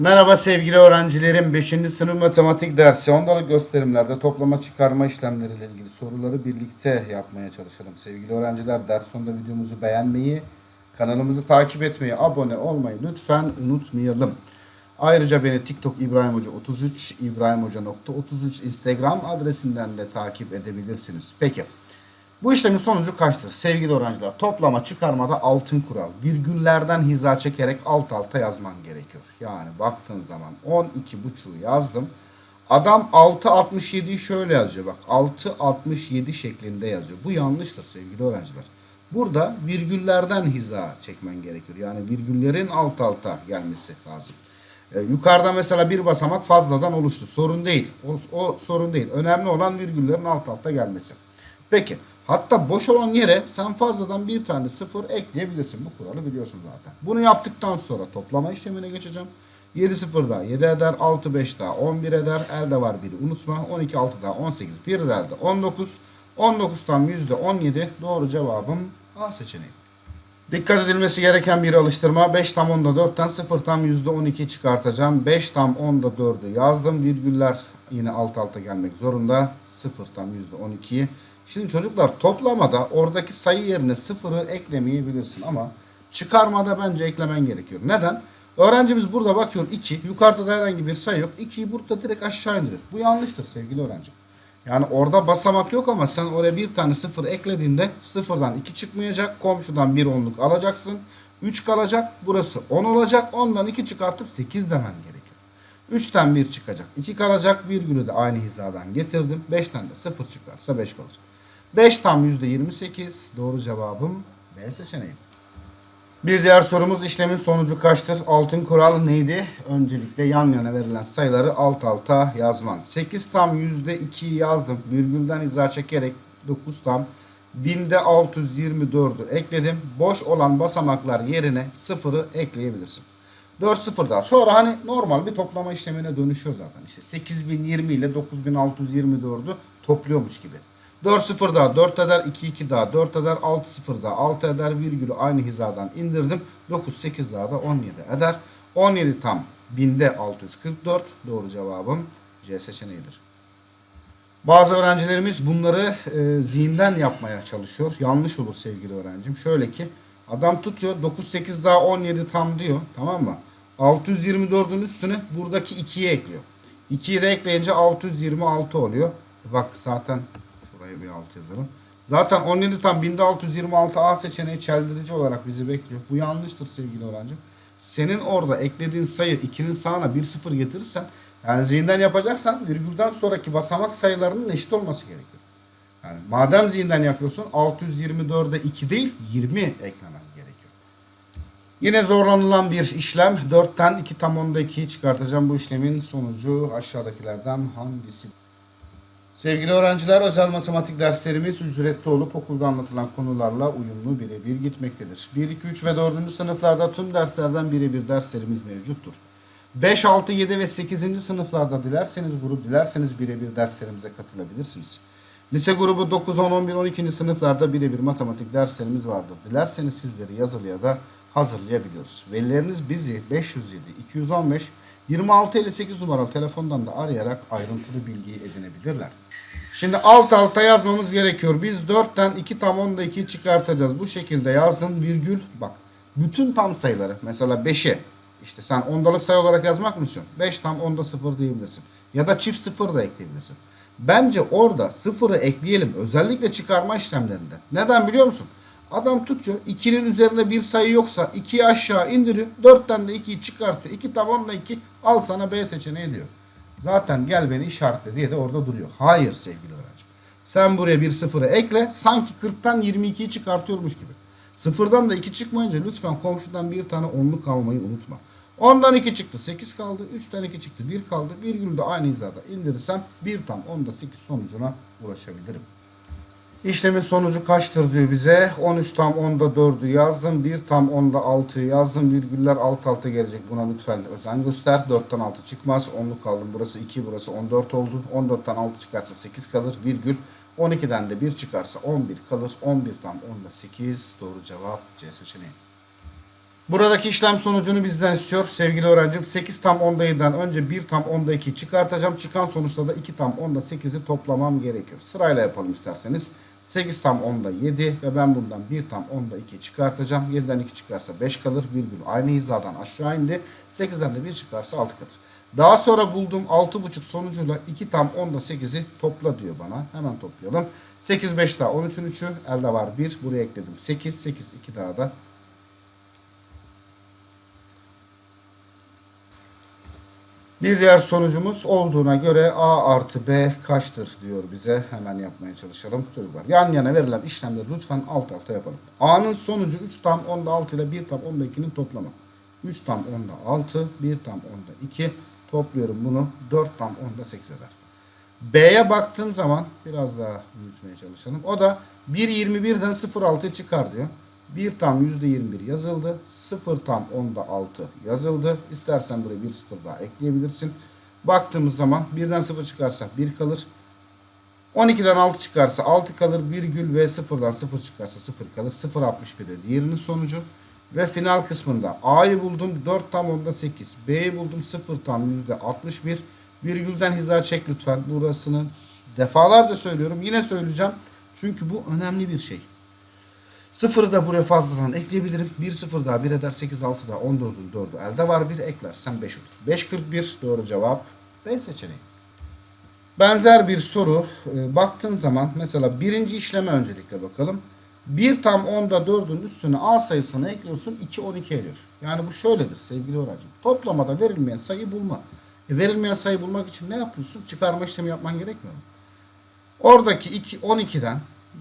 Merhaba sevgili öğrencilerim. 5. sınıf matematik dersi ondalık gösterimlerde toplama çıkarma işlemleriyle ilgili soruları birlikte yapmaya çalışalım. Sevgili öğrenciler ders sonunda videomuzu beğenmeyi, kanalımızı takip etmeyi, abone olmayı lütfen unutmayalım. Ayrıca beni TikTok İbrahim Hoca 33, İbrahim Hoca nokta 33 Instagram adresinden de takip edebilirsiniz. Peki. Bu işlemin sonucu kaçtır? Sevgili öğrenciler toplama çıkarmada altın kural. Virgüllerden hiza çekerek alt alta yazman gerekiyor. Yani baktığın zaman 12.5'u yazdım. Adam 6.67'yi şöyle yazıyor. Bak 6.67 şeklinde yazıyor. Bu yanlıştır sevgili öğrenciler. Burada virgüllerden hiza çekmen gerekiyor. Yani virgüllerin alt alta gelmesi lazım. Ee, yukarıda mesela bir basamak fazladan oluştu. Sorun değil. O, o sorun değil. Önemli olan virgüllerin alt alta gelmesi. Peki. Hatta boş olan yere sen fazladan bir tane sıfır ekleyebilirsin. Bu kuralı biliyorsun zaten. Bunu yaptıktan sonra toplama işlemine geçeceğim. 7 sıfır daha 7 eder. 6 5 daha 11 eder. Elde var biri unutma. 12 6 daha 18. Bir de elde 19. 19'dan %17 doğru cevabım A seçeneği. Dikkat edilmesi gereken bir alıştırma. 5 tam 10'da 4'ten 0 tam %12 çıkartacağım. 5 tam 10'da 4'ü yazdım. Virgüller yine alt alta gelmek zorunda. 0 tam %12'yi. Şimdi çocuklar toplamada oradaki sayı yerine 0'ı eklemeyebilirsin ama çıkarmada bence eklemen gerekiyor. Neden? Öğrencimiz burada bakıyor 2. Yukarıda da herhangi bir sayı yok. 2'yi burada direkt aşağı indiriyor. Bu yanlıştır sevgili öğrenci. Yani orada basamak yok ama sen oraya bir tane sıfır eklediğinde sıfırdan 2 çıkmayacak. Komşudan bir onluk alacaksın. 3 kalacak. Burası 10 olacak. 10'dan 2 çıkartıp 8 demen gerekiyor. 3'ten 1 çıkacak. 2 kalacak. Virgülü de aynı hizadan getirdim. 5'ten de 0 çıkarsa 5 kalacak. 5 tam %28. Doğru cevabım B seçeneği. Bir diğer sorumuz işlemin sonucu kaçtır? Altın kural neydi? Öncelikle yan yana verilen sayıları alt alta yazman. 8 tam %2'yi yazdım. Virgülden hiza çekerek 9 tam. Binde 624'ü ekledim. Boş olan basamaklar yerine 0'ı ekleyebilirsin. 4 sıfır daha. Sonra hani normal bir toplama işlemine dönüşüyor zaten. İşte 8020 ile 9624'ü topluyormuş gibi. 4 sıfır daha 4 eder 2 2 daha 4 eder 6 sıfır daha 6 eder virgülü aynı hizadan indirdim. 9 8 daha da 17 eder. 17 tam binde 644 doğru cevabım C seçeneğidir. Bazı öğrencilerimiz bunları e, zihinden yapmaya çalışıyor. Yanlış olur sevgili öğrencim. Şöyle ki adam tutuyor 9 8 daha 17 tam diyor tamam mı? 624'ün üstüne buradaki 2'yi ekliyor. 2'yi de ekleyince 626 oluyor. Bak zaten Buraya bir alt yazalım. Zaten 17 tam 1626 A seçeneği çeldirici olarak bizi bekliyor. Bu yanlıştır sevgili öğrencim. Senin orada eklediğin sayı 2'nin sağına 1 0 getirirsen yani zihinden yapacaksan virgülden sonraki basamak sayılarının eşit olması gerekiyor. Yani madem zihinden yapıyorsun 624'e 2 değil 20 eklemen. Yine zorlanılan bir işlem. 4'ten 2 tam 10'da 2'yi çıkartacağım. Bu işlemin sonucu aşağıdakilerden hangisi? Sevgili öğrenciler, özel matematik derslerimiz ücretli olup okulda anlatılan konularla uyumlu birebir gitmektedir. 1, 2, 3 ve 4. sınıflarda tüm derslerden birebir derslerimiz mevcuttur. 5, 6, 7 ve 8. sınıflarda dilerseniz grup, dilerseniz birebir derslerimize katılabilirsiniz. Lise grubu 9, 10, 11, 12. sınıflarda birebir matematik derslerimiz vardır. Dilerseniz sizleri yazılıya da hazırlayabiliyoruz. Velileriniz bizi 507, 215, 2658 numaralı telefondan da arayarak ayrıntılı bilgi edinebilirler. Şimdi alt alta yazmamız gerekiyor. Biz 4'ten 2 tam 10'da 2'yi çıkartacağız. Bu şekilde yazdın virgül bak. Bütün tam sayıları mesela 5'i işte sen ondalık sayı olarak yazmak mı istiyorsun? 5 tam 10'da 0 diyebilirsin. Ya da çift 0 da ekleyebilirsin. Bence orada 0'ı ekleyelim. Özellikle çıkarma işlemlerinde. Neden biliyor musun? Adam tutuyor. 2'nin üzerinde bir sayı yoksa 2'yi aşağı indiriyor. 4'ten de 2'yi çıkartıyor. 2 tam 10'da 2 al sana B seçeneği diyor. Zaten gel beni işaretle diye de orada duruyor. Hayır sevgili öğrencim. Sen buraya bir sıfırı ekle. Sanki 40'tan 22'yi çıkartıyormuş gibi. Sıfırdan da 2 çıkmayınca lütfen komşudan bir tane onluk almayı unutma. 10'dan 2 çıktı 8 kaldı. 3'ten 2 çıktı 1 kaldı. Virgülü de aynı hizada indirirsem 1 tam 10'da 8 sonucuna ulaşabilirim. İşlemin sonucu kaçtır diyor bize. 13 tam 10'da 4'ü yazdım. 1 tam 10'da 6'yı yazdım. Virgüller alt alta gelecek. Buna lütfen özen göster. 4'ten 6 çıkmaz. 10'luk kaldım. Burası 2 burası 14 oldu. 14'ten 6 çıkarsa 8 kalır. Virgül 12'den de 1 çıkarsa 11 kalır. 11 tam 10'da 8. Doğru cevap C seçeneği. Buradaki işlem sonucunu bizden istiyor sevgili öğrencim. 8 tam 10'da 7'den önce 1 tam 10'da 2 çıkartacağım. Çıkan sonuçta da 2 tam 10'da 8'i toplamam gerekiyor. Sırayla yapalım isterseniz. 8 tam 10'da 7 ve ben bundan 1 tam 10'da 2 çıkartacağım. 7'den 2 çıkarsa 5 kalır. Virgül aynı hizadan aşağı indi. 8'den de 1 çıkarsa 6 kalır. Daha sonra bulduğum 6,5 sonucuyla 2 tam 10'da 8'i topla diyor bana. Hemen toplayalım. 8 5 daha 13'ün 3'ü elde var 1. Buraya ekledim 8. 8 2 daha da Bir diğer sonucumuz olduğuna göre A artı B kaçtır diyor bize. Hemen yapmaya çalışalım çocuklar. Yan yana verilen işlemleri lütfen alt alta yapalım. A'nın sonucu 3 tam 10'da 6 ile 1 tam 10'da 2'nin toplamı. 3 tam 10'da 6, 1 tam 10'da 2. Topluyorum bunu 4 tam 10'da 8 eder. B'ye baktığım zaman biraz daha büyütmeye çalışalım. O da 1.21'den 0.6 çıkar diyor. 1 tam %21 yazıldı. 0 tam 10'da 6 yazıldı. İstersen buraya bir 0 daha ekleyebilirsin. Baktığımız zaman 1'den 0 çıkarsa 1 kalır. 12'den 6 çıkarsa 6 kalır. Virgül ve 0'dan 0 çıkarsa 0 kalır. 0.61'de diğerinin sonucu. Ve final kısmında A'yı buldum 4 tam 10'da 8. B'yi buldum 0 tam %61. Virgülden hiza çek lütfen. Burasını defalarca söylüyorum. Yine söyleyeceğim. Çünkü bu önemli bir şey. Sıfırı da buraya fazladan ekleyebilirim. 1 sıfır daha 1 eder 8 6 daha 14'ün 4'ü elde var 1 eklersen 5 olur. 5.41 doğru cevap B seçeneği. Benzer bir soru e, baktığın zaman mesela birinci işleme öncelikle bakalım. 1 tam 10'da 4'ün üstüne A sayısını ekliyorsun 2 12 ediyor. Yani bu şöyledir sevgili öğrencim. Toplamada verilmeyen sayı bulma. E, verilmeyen sayı bulmak için ne yapıyorsun? Çıkarma işlemi yapman gerekmiyor mu? Oradaki 2 12'den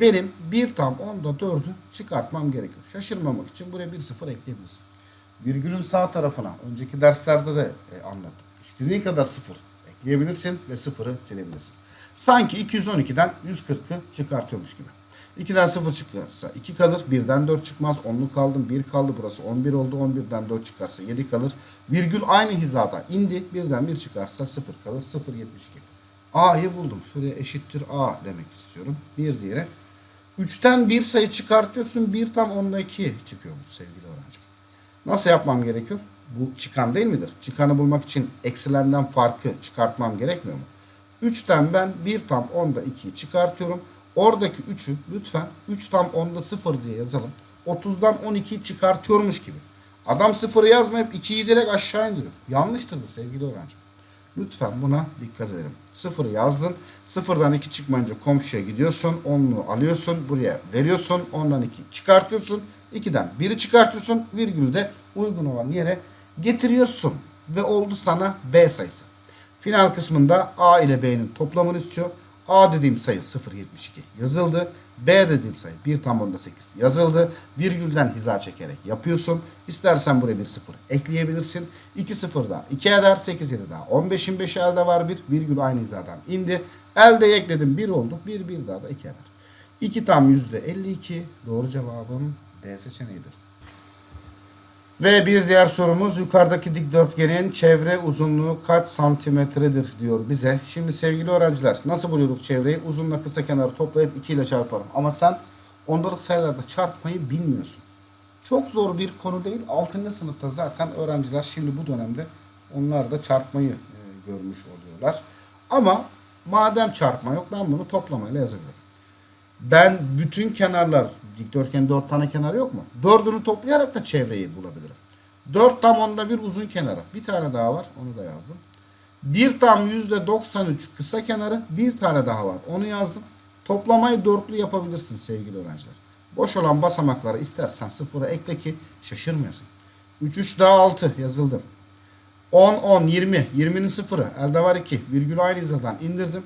benim 1 tam 10'da 4'ü çıkartmam gerekiyor. Şaşırmamak için buraya 1 0 ekleyebilirsin. Virgülün sağ tarafına önceki derslerde de e, anlattım. İstediğin kadar 0 ekleyebilirsin ve 0'ı silebilirsin. Sanki 212'den 140'ı çıkartıyormuş gibi. 2'den 0 çıkarsa 2 kalır. 1'den 4 çıkmaz. 10'lu kaldım. 1 kaldı. Burası 11 oldu. 11'den 4 çıkarsa 7 kalır. Virgül aynı hizada indi. 1'den 1 çıkarsa 0 kalır. 0 72. A'yı buldum. Şuraya eşittir A demek istiyorum. Bir diğeri. 3'ten bir sayı çıkartıyorsun. 1 tam 10'da 2 çıkıyormuş sevgili öğrencim. Nasıl yapmam gerekiyor? Bu çıkan değil midir? Çıkanı bulmak için eksilenden farkı çıkartmam gerekmiyor mu? 3'ten ben 1 tam 10'da 2'yi çıkartıyorum. Oradaki 3'ü lütfen 3 tam 10'da 0 diye yazalım. 30'dan 12'yi çıkartıyormuş gibi. Adam 0'ı yazmayıp 2'yi direkt aşağı indiriyor. Yanlıştır bu sevgili öğrencim. Lütfen buna dikkat edelim. Sıfırı yazdın. Sıfırdan 2 çıkmayınca komşuya gidiyorsun. Onlu alıyorsun. Buraya veriyorsun. Ondan 2 çıkartıyorsun. 2'den 1'i çıkartıyorsun. Virgülü de uygun olan yere getiriyorsun. Ve oldu sana B sayısı. Final kısmında A ile B'nin toplamını istiyor. A dediğim sayı 0.72 yazıldı. B dediğim sayı 1 tam onda 8 yazıldı. Virgülden hiza çekerek yapıyorsun. İstersen buraya bir 0 ekleyebilirsin. 2 0 daha 2 eder 8 7 daha 15'in 5'i elde var 1. Virgül aynı hizadan indi. Elde ekledim 1 oldu. 1 1 daha da 2 eder. 2 tam %52 doğru cevabım D seçeneğidir. Ve bir diğer sorumuz yukarıdaki dikdörtgenin çevre uzunluğu kaç santimetredir diyor bize. Şimdi sevgili öğrenciler nasıl buluyorduk çevreyi? Uzunla kısa kenarı toplayıp 2 ile çarparım. Ama sen ondalık sayılarda çarpmayı bilmiyorsun. Çok zor bir konu değil. 6. sınıfta zaten öğrenciler şimdi bu dönemde onlar da çarpmayı e, görmüş oluyorlar. Ama madem çarpma yok ben bunu toplamayla yazabilirim. Ben bütün kenarlar dikdörtgen dört tane kenar yok mu? Dördünü toplayarak da çevreyi bulabilirim. Dört tam onda bir uzun kenarı. Bir tane daha var. Onu da yazdım. Bir tam yüzde 93 kısa kenarı. Bir tane daha var. Onu yazdım. Toplamayı dörtlü yapabilirsin sevgili öğrenciler. Boş olan basamakları istersen sıfıra ekle ki şaşırmayasın. 3 3 daha 6 yazıldı. 10 10 20 20'nin sıfırı elde var 2 virgül aynı hizadan indirdim.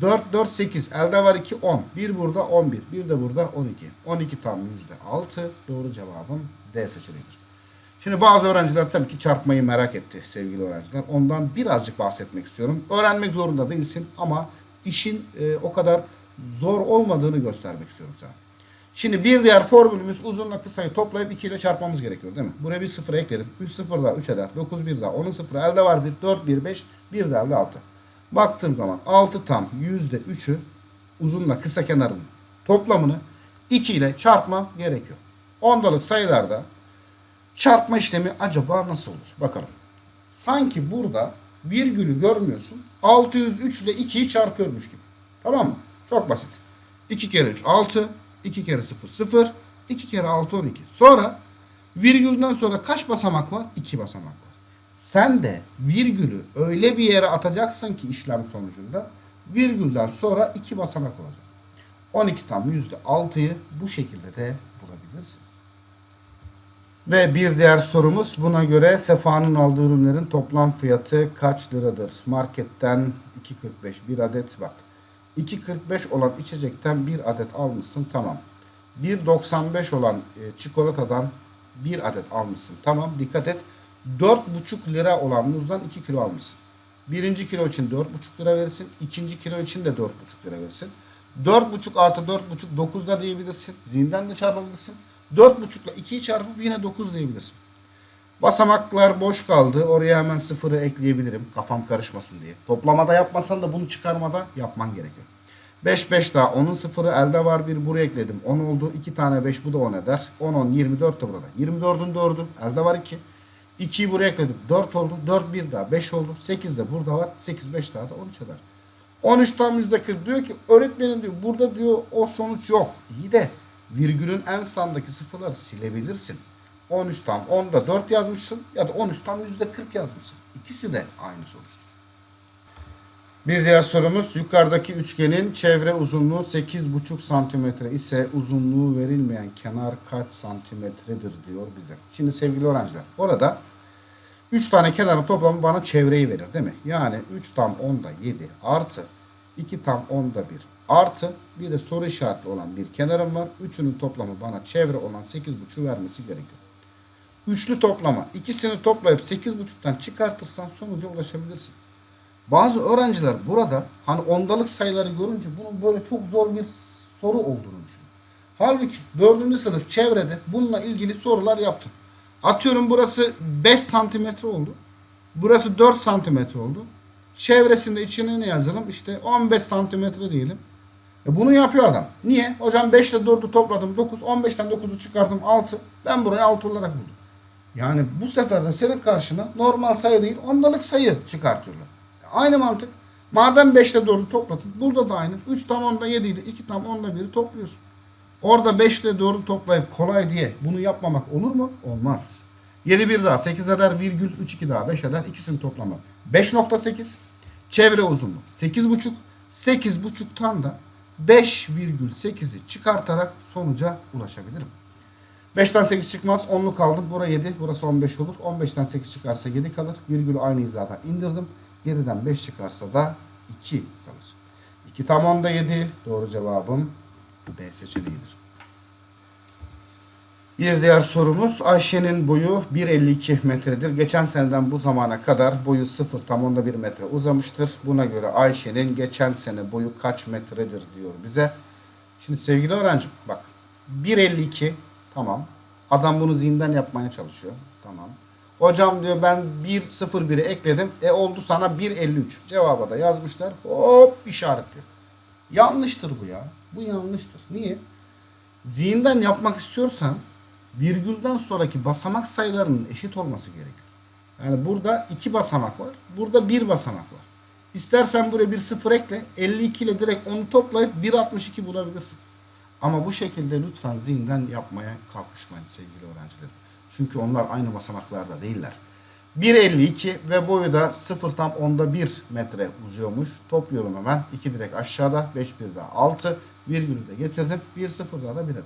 4 4 8 elde var 2 10. 1 burada 11. Bir de burada 12. 12 tam yüzde 6. Doğru cevabım D seçeneğidir. Şimdi bazı öğrenciler tabii ki çarpmayı merak etti sevgili öğrenciler. Ondan birazcık bahsetmek istiyorum. Öğrenmek zorunda değilsin ama işin e, o kadar zor olmadığını göstermek istiyorum sana. Şimdi bir diğer formülümüz uzunla kısayı toplayıp 2 ile çarpmamız gerekiyor değil mi? Buraya bir sıfır ekledim. 3 sıfır daha 3 eder. 9 bir daha. 10'un sıfırı elde var 1. 4 1 5. 1 de elde 6. Baktığım zaman 6 tam yüzde 3'ü uzunla kısa kenarın toplamını 2 ile çarpmam gerekiyor. Ondalık sayılarda Çarpma işlemi acaba nasıl olur? Bakalım. Sanki burada virgülü görmüyorsun. 603 ile 2'yi çarpıyormuş gibi. Tamam mı? Çok basit. 2 kere 3 6. 2 kere 0 0. 2 kere 6 12. Sonra virgülden sonra kaç basamak var? 2 basamak var. Sen de virgülü öyle bir yere atacaksın ki işlem sonucunda virgülden sonra 2 basamak olacak. 12 tam %6'yı bu şekilde de bulabilirsin. Ve bir diğer sorumuz buna göre Sefa'nın aldığı ürünlerin toplam fiyatı kaç liradır? Marketten 2.45 bir adet bak. 2.45 olan içecekten bir adet almışsın tamam. 1.95 olan e, çikolatadan bir adet almışsın tamam. Dikkat et 4.5 lira olan muzdan 2 kilo almışsın. Birinci kilo için 4.5 lira verirsin. ikinci kilo için de 4.5 lira verirsin. 4.5 artı 4.5 9 da diyebilirsin. Zihinden de çarpabilirsin. 4.5 ile 2'yi çarpıp yine 9 diyebilirsin. Basamaklar boş kaldı. Oraya hemen sıfırı ekleyebilirim. Kafam karışmasın diye. Toplamada yapmasan da bunu çıkarmada yapman gerekiyor. 5 5 daha. Onun sıfırı elde var bir buraya ekledim. 10 oldu. 2 tane 5 bu da 10 eder. 10 10 24 de burada. 24'ün 4'ü elde var 2. 2'yi buraya ekledim. 4 oldu. 4 bir daha 5 oldu. 8 de burada var. 8 5 daha da 13 eder. 13 tam %40 diyor ki öğretmenim diyor burada diyor o sonuç yok. İyi de virgülün en sandaki sıfırları silebilirsin. 13 tam 10'da 4 yazmışsın ya da 13 tam %40 yazmışsın. İkisi de aynı sonuçtur. Bir diğer sorumuz yukarıdaki üçgenin çevre uzunluğu 8,5 santimetre ise uzunluğu verilmeyen kenar kaç santimetredir diyor bize. Şimdi sevgili öğrenciler orada 3 tane kenarın toplamı bana çevreyi verir değil mi? Yani 3 tam 10'da 7 artı 2 tam 10'da 1 artı bir de soru işaretli olan bir kenarım var. Üçünün toplamı bana çevre olan 8,5'u vermesi gerekiyor. Üçlü toplama ikisini toplayıp 8,5'tan çıkartırsan sonuca ulaşabilirsin. Bazı öğrenciler burada hani ondalık sayıları görünce bunun böyle çok zor bir soru olduğunu düşünüyor. Halbuki 4. sınıf çevrede bununla ilgili sorular yaptım. Atıyorum burası 5 santimetre oldu. Burası 4 santimetre oldu. Çevresinde içine ne yazalım? İşte 15 santimetre diyelim. E bunu yapıyor adam. Niye? Hocam 5 ile 4'ü topladım 9. 15'ten 9'u çıkardım 6. Ben burayı 6 olarak buldum. Yani bu sefer de senin karşına normal sayı değil ondalık sayı çıkartıyorlar. Aynı mantık. Madem 5 ile 4'ü topladın. Burada da aynı. 3 tam 10'da 7 ile 2 tam 10'da 1'i topluyorsun. Orada 5 ile 4'ü toplayıp kolay diye bunu yapmamak olur mu? Olmaz. 7 bir daha 8 eder virgül 3 2 daha 5 eder. İkisinin toplamı 5.8. Çevre uzunluğu 8.5. 8.5'tan da 5,8'i çıkartarak sonuca ulaşabilirim. 5'ten 8 çıkmaz. 10'lu kaldım. Burası 7. Burası 15 olur. 15'ten 8 çıkarsa 7 kalır. Virgülü aynı hizada indirdim. 7'den 5 çıkarsa da 2 kalır. 2 tam 10'da 7. Doğru cevabım B seçeneğidir. Bir diğer sorumuz Ayşe'nin boyu 1.52 metredir. Geçen seneden bu zamana kadar boyu 0 tam onda 1 metre uzamıştır. Buna göre Ayşe'nin geçen sene boyu kaç metredir diyor bize. Şimdi sevgili öğrencim bak 1.52 tamam. Adam bunu zihinden yapmaya çalışıyor. Tamam. Hocam diyor ben 1.01'i ekledim. E oldu sana 1.53. Cevaba da yazmışlar. Hop işaretliyor. Yanlıştır bu ya. Bu yanlıştır. Niye? Zihinden yapmak istiyorsan virgülden sonraki basamak sayılarının eşit olması gerekiyor. Yani burada iki basamak var. Burada bir basamak var. İstersen buraya bir sıfır ekle. 52 ile direkt onu toplayıp 1.62 bulabilirsin. Ama bu şekilde lütfen zihinden yapmaya kalkışmayın sevgili öğrencilerim. Çünkü onlar aynı basamaklarda değiller. 1.52 ve boyu da 0 tam onda 1 metre uzuyormuş. Topluyorum hemen. 2 direkt aşağıda. 5 bir daha 6. Virgülü de getirdim. 1 0 daha da 1 eder.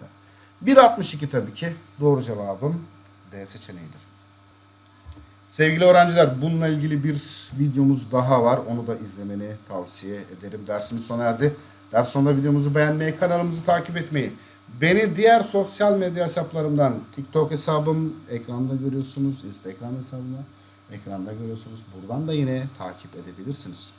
1.62 tabii ki doğru cevabım D seçeneğidir. Sevgili öğrenciler bununla ilgili bir videomuz daha var. Onu da izlemeni tavsiye ederim. Dersimiz sona erdi. Ders sonunda videomuzu beğenmeyi, kanalımızı takip etmeyi, beni diğer sosyal medya hesaplarımdan TikTok hesabım ekranda görüyorsunuz. Instagram hesabımı ekranda görüyorsunuz. Buradan da yine takip edebilirsiniz.